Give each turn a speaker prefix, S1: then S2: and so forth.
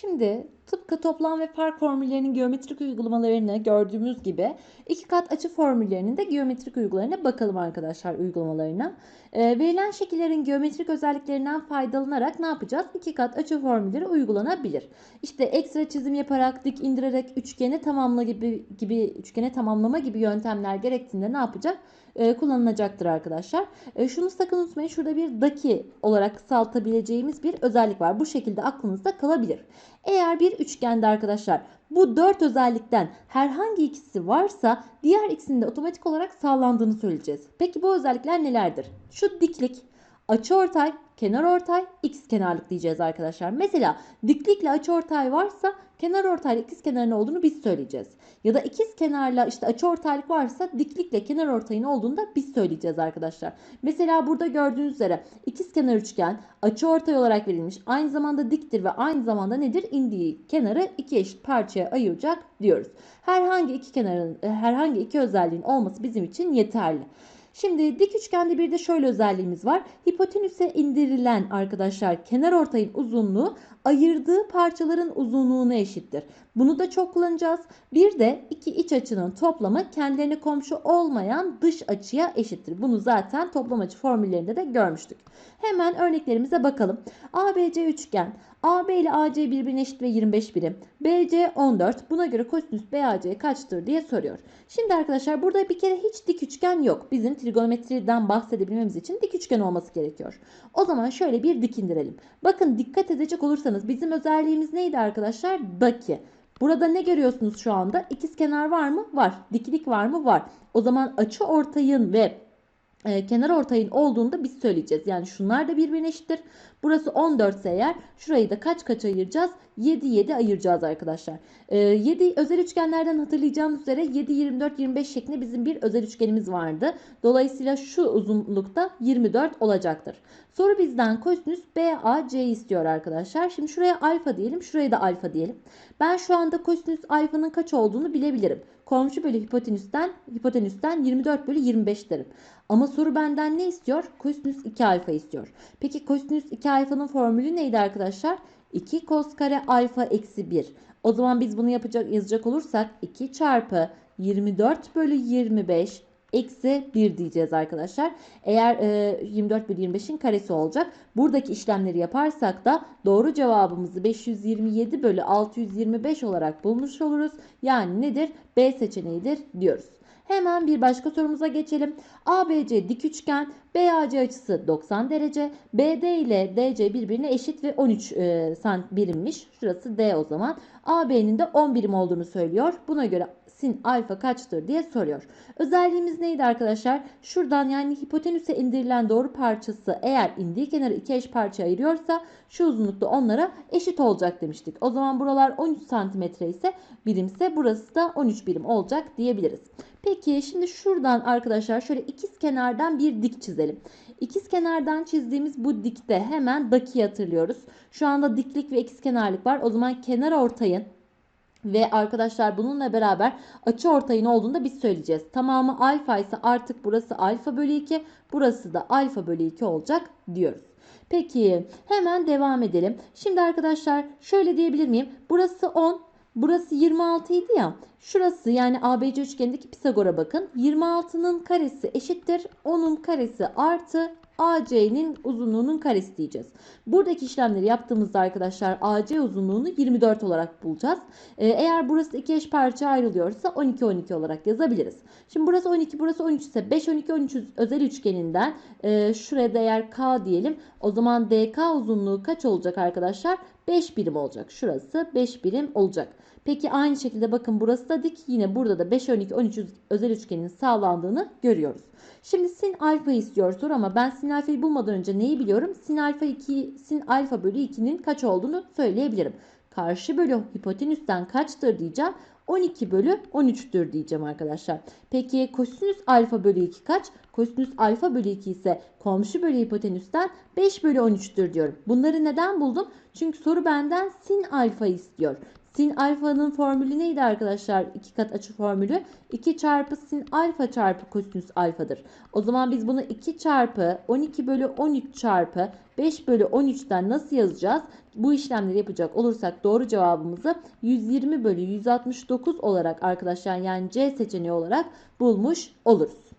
S1: Şimdi tıpkı toplam ve fark formüllerinin geometrik uygulamalarını gördüğümüz gibi iki kat açı formüllerinin de geometrik uygulamalarına bakalım arkadaşlar uygulamalarına. Ee, verilen şekillerin geometrik özelliklerinden faydalanarak ne yapacağız? İki kat açı formülleri uygulanabilir. İşte ekstra çizim yaparak, dik indirerek üçgeni tamamla gibi gibi üçgene tamamlama gibi yöntemler gerektiğinde ne yapacak? Ee, kullanılacaktır arkadaşlar. Ee, şunu sakın unutmayın. Şurada bir daki olarak kısaltabileceğimiz bir özellik var. Bu şekilde aklınızda kalabilir. Eğer bir üçgende arkadaşlar bu dört özellikten herhangi ikisi varsa diğer ikisinin de otomatik olarak sağlandığını söyleyeceğiz. Peki bu özellikler nelerdir? Şu diklik, açıortay, kenarortay, x kenarlık diyeceğiz arkadaşlar. Mesela diklikle açıortay varsa kenarortayla ikiz kenarın olduğunu biz söyleyeceğiz. Ya da ikiz kenarla işte açıortaylık varsa diklikle kenarortayın olduğunu da biz söyleyeceğiz arkadaşlar. Mesela burada gördüğünüz üzere ikiz kenar üçgen açıortay olarak verilmiş. Aynı zamanda diktir ve aynı zamanda nedir? İndiği kenarı iki eşit parçaya ayıracak diyoruz. Herhangi iki kenarın herhangi iki özelliğin olması bizim için yeterli. Şimdi dik üçgende bir de şöyle özelliğimiz var. Hipotenüse indirilen arkadaşlar kenar ortayın uzunluğu ayırdığı parçaların uzunluğuna eşittir. Bunu da çok kullanacağız. Bir de iki iç açının toplamı kendilerine komşu olmayan dış açıya eşittir. Bunu zaten toplam açı formüllerinde de görmüştük. Hemen örneklerimize bakalım. ABC üçgen. AB ile AC birbirine eşit ve 25 birim. BC 14. Buna göre kosinüs BAC kaçtır diye soruyor. Şimdi arkadaşlar burada bir kere hiç dik üçgen yok. Bizim trigonometriden bahsedebilmemiz için dik üçgen olması gerekiyor. O zaman şöyle bir dik indirelim. Bakın dikkat edecek olursanız bizim özelliğimiz neydi arkadaşlar? Daki. Burada ne görüyorsunuz şu anda? İkiz kenar var mı? Var. Diklik var mı? Var. O zaman açı ortayın ve e, kenar ortayın olduğunu da biz söyleyeceğiz. Yani şunlar da birbirine eşittir. Burası 14 ise eğer şurayı da kaç kaç ayıracağız? 7 7 ayıracağız arkadaşlar. E, 7 özel üçgenlerden hatırlayacağınız üzere 7 24 25 şeklinde bizim bir özel üçgenimiz vardı. Dolayısıyla şu uzunlukta 24 olacaktır. Soru bizden kosinüs BAC istiyor arkadaşlar. Şimdi şuraya alfa diyelim, şuraya da alfa diyelim. Ben şu anda kosinüs alfanın kaç olduğunu bilebilirim. Komşu bölü hipotenüsten, hipotenüsten 24 bölü 25 derim. Ama soru benden ne istiyor? Kosinüs 2 alfa istiyor. Peki kosinüs 2 alfanın formülü neydi arkadaşlar? 2 kos kare alfa eksi 1. O zaman biz bunu yapacak yazacak olursak 2 çarpı 24 bölü 25 eksi 1 diyeceğiz arkadaşlar. Eğer e, 24 bölü 25'in karesi olacak. Buradaki işlemleri yaparsak da doğru cevabımızı 527 bölü 625 olarak bulmuş oluruz. Yani nedir? B seçeneğidir diyoruz. Hemen bir başka sorumuza geçelim. ABC dik üçgen, BAC açısı 90 derece, BD ile DC birbirine eşit ve 13 e, sant birimmiş. Şurası D o zaman. AB'nin de 10 birim olduğunu söylüyor. Buna göre sin alfa kaçtır diye soruyor. Özelliğimiz neydi arkadaşlar? Şuradan yani hipotenüse indirilen doğru parçası eğer indiği kenarı iki eş parça ayırıyorsa şu uzunlukta onlara eşit olacak demiştik. O zaman buralar 13 santimetre ise birimse burası da 13 birim olacak diyebiliriz. Peki şimdi şuradan arkadaşlar şöyle ikiz kenardan bir dik çizelim. İkiz kenardan çizdiğimiz bu dikte hemen daki hatırlıyoruz. Şu anda diklik ve ikiz kenarlık var. O zaman kenar ortayın ve arkadaşlar bununla beraber açı ortayın olduğunu da biz söyleyeceğiz. Tamamı alfa ise artık burası alfa bölü 2. Burası da alfa bölü 2 olacak diyoruz. Peki hemen devam edelim. Şimdi arkadaşlar şöyle diyebilir miyim? Burası 10. Burası 26 idi ya. Şurası yani ABC üçgenindeki Pisagor'a bakın. 26'nın karesi eşittir. 10'un karesi artı AC'nin uzunluğunun karesi diyeceğiz. Buradaki işlemleri yaptığımızda arkadaşlar AC uzunluğunu 24 olarak bulacağız. Ee, eğer burası iki eş parça ayrılıyorsa 12 12 olarak yazabiliriz. Şimdi burası 12 burası 13 ise 5 12 13 özel üçgeninden e, şuraya değer K diyelim. O zaman DK uzunluğu kaç olacak arkadaşlar? 5 birim olacak. Şurası 5 birim olacak. Peki aynı şekilde bakın burası da dik. Yine burada da 5 12 13 özel üçgenin sağlandığını görüyoruz. Şimdi sin alfa istiyor soru ama ben sin alfayı bulmadan önce neyi biliyorum? Sin alfa 2 sin alfa bölü 2'nin kaç olduğunu söyleyebilirim. Karşı bölü hipotenüsten kaçtır diyeceğim. 12 bölü 13'tür diyeceğim arkadaşlar. Peki kosinüs alfa bölü 2 kaç? Kosinüs alfa bölü 2 ise komşu bölü hipotenüsten 5 bölü 13'tür diyorum. Bunları neden buldum? Çünkü soru benden sin alfa istiyor. Sin alfanın formülü neydi arkadaşlar? 2 kat açı formülü 2 çarpı sin alfa çarpı kosinüs alfadır. O zaman biz bunu 2 çarpı 12 bölü 13 çarpı 5 bölü 13'ten nasıl yazacağız? Bu işlemleri yapacak olursak doğru cevabımızı 120 bölü 169 olarak arkadaşlar yani C seçeneği olarak bulmuş oluruz.